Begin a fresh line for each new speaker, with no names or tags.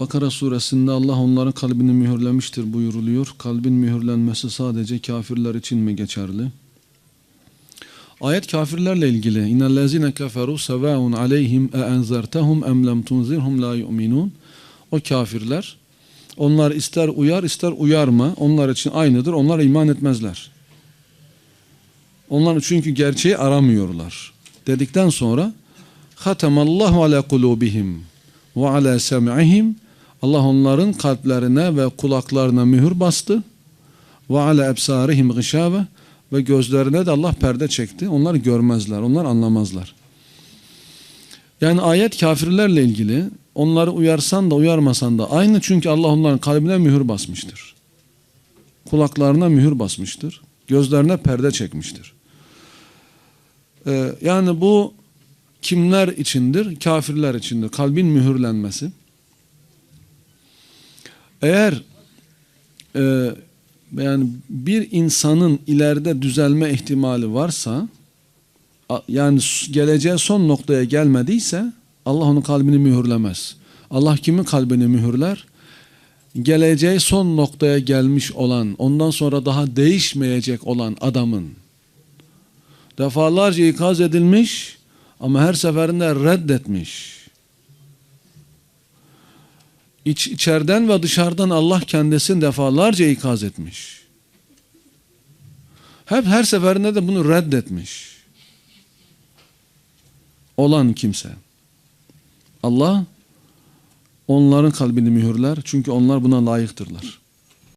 Bakara suresinde Allah onların kalbini mühürlemiştir buyuruluyor. Kalbin mühürlenmesi sadece kafirler için mi geçerli? Ayet kafirlerle ilgili. İnnellezine keferu sevaun aleyhim e enzertehum em lem tunzirhum la yu'minun. O kafirler onlar ister uyar ister uyarma onlar için aynıdır. Onlar iman etmezler. Onlar çünkü gerçeği aramıyorlar. Dedikten sonra Hatemallahu ala kulubihim ve ala sem'ihim Allah onların kalplerine ve kulaklarına mühür bastı. Ve ala ebsarihim gışave ve gözlerine de Allah perde çekti. Onlar görmezler, onlar anlamazlar. Yani ayet kafirlerle ilgili onları uyarsan da uyarmasan da aynı çünkü Allah onların kalbine mühür basmıştır. Kulaklarına mühür basmıştır. Gözlerine perde çekmiştir. Ee, yani bu kimler içindir? Kafirler içindir. Kalbin mühürlenmesi. Eğer e, yani bir insanın ileride düzelme ihtimali varsa yani geleceği son noktaya gelmediyse Allah onun kalbini mühürlemez. Allah kimin kalbini mühürler? Geleceği son noktaya gelmiş olan, ondan sonra daha değişmeyecek olan adamın defalarca ikaz edilmiş ama her seferinde reddetmiş. İç, içeriden ve dışarıdan Allah kendisini defalarca ikaz etmiş. Hep her seferinde de bunu reddetmiş. Olan kimse. Allah onların kalbini mühürler çünkü onlar buna layıktırlar.